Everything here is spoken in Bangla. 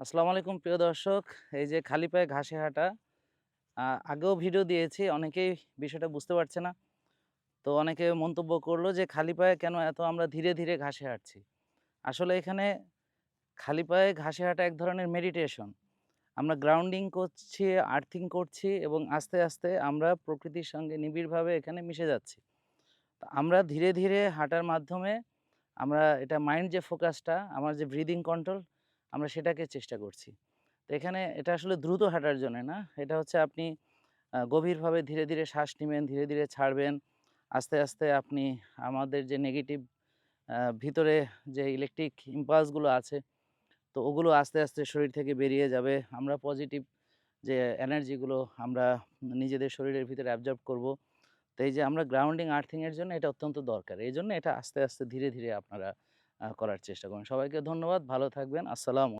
আসসালামু আলাইকুম, প্রিয় দর্শক। এই যে খালি পায়ে ঘাসে হাঁটা আগেও ভিডিও দিয়েছি, অনেকেই বিষয়টা বুঝতে পারছে না। তো অনেকে মন্তব্য করল যে, খালি পায়ে কেন এত আমরা ধীরে ধীরে ঘাসে হাঁটছি? আসলে এখানে খালি পায়ে ঘাসে হাঁটা এক ধরনের মেডিটেশন আমরা গ্রাউন্ডিং করছি আর্থিং করছি এবং আস্তে আস্তে আমরা প্রকৃতির সঙ্গে নিবিড়ভাবে এখানে মিশে যাচ্ছি। আমরা ধীরে ধীরে হাঁটার মাধ্যমে আমরা এটা মাইন্ড যে ফোকাসটা আমার যে ব্রিদিং কন্ট্রোল আমরা সেটাকে চেষ্টা করছি। তো এখানে এটা আসলে দ্রুত হাঁটার জন্য না। এটা হচ্ছে আপনি গভীরভাবে ধীরে ধীরে শ্বাস নেবেন, ধীরে ধীরে ছাড়বেন। আস্তে আস্তে আপনি আমাদের যে নেগেটিভ ভিতরে যে ইলেকট্রিক ইম্পালসগুলো আছে, তো ওগুলো আস্তে আস্তে শরীর থেকে বেরিয়ে যাবে। আমরা পজিটিভ যে এনার্জিগুলো আমরা নিজেদের শরীরের ভিতরে অ্যাবজর্ব করব। তো এই যে আমরা গ্রাউন্ডিং আর্থিংয়ের জন্য এটা অত্যন্ত দরকার। এই জন্য এটা আস্তে আস্তে ধীরে ধীরে আপনারা করার চেষ্টা করুন। সবাইকে ধন্যবাদ ভালো থাকবেন আসসালাম